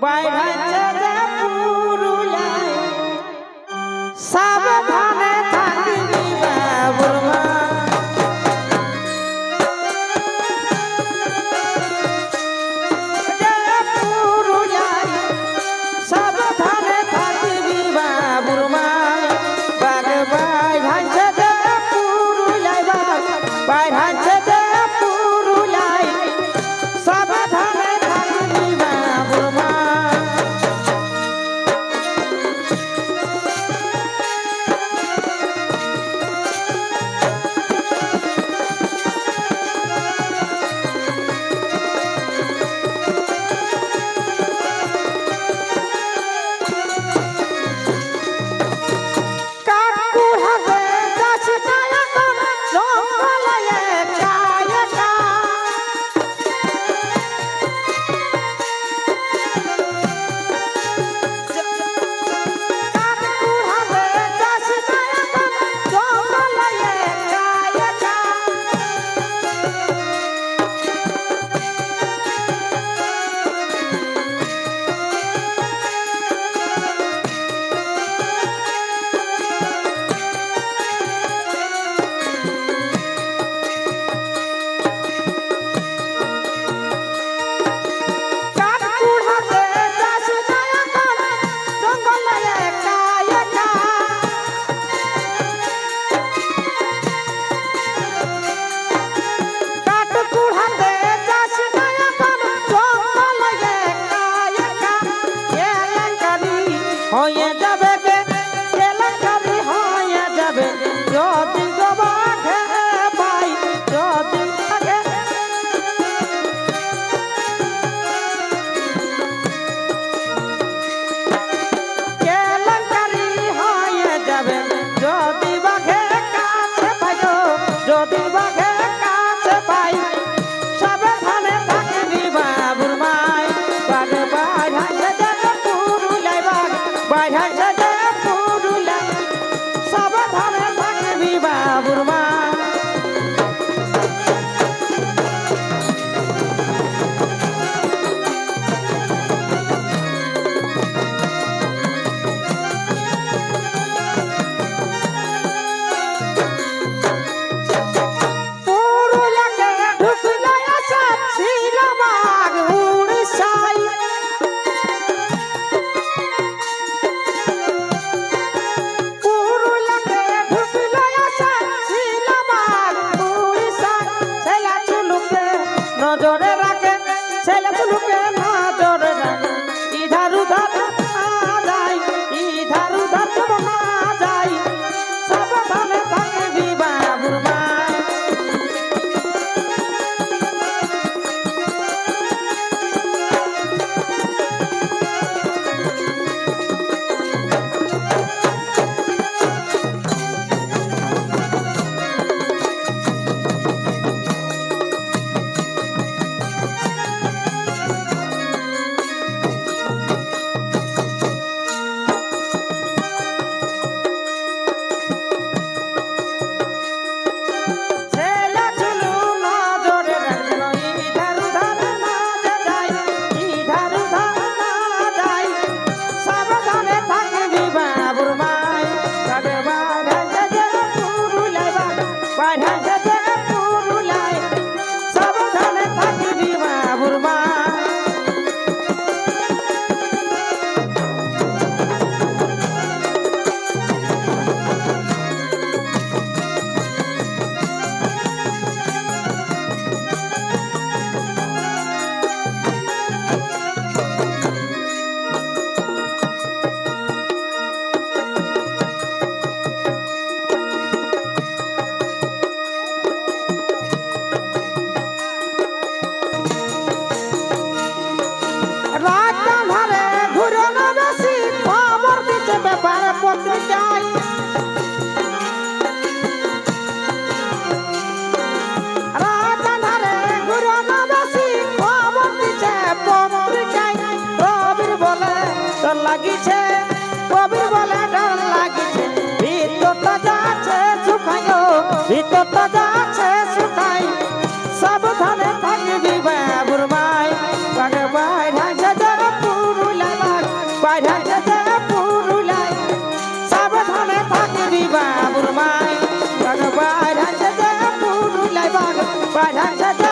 Bye. নজরে রাখে ছেলে চুলুকে ভিতর তো যাচ্ছে সুখাই সাবধানে থাকবি বাবুর ভাই বাগে বাইরে যাব পুরুলা বাইরে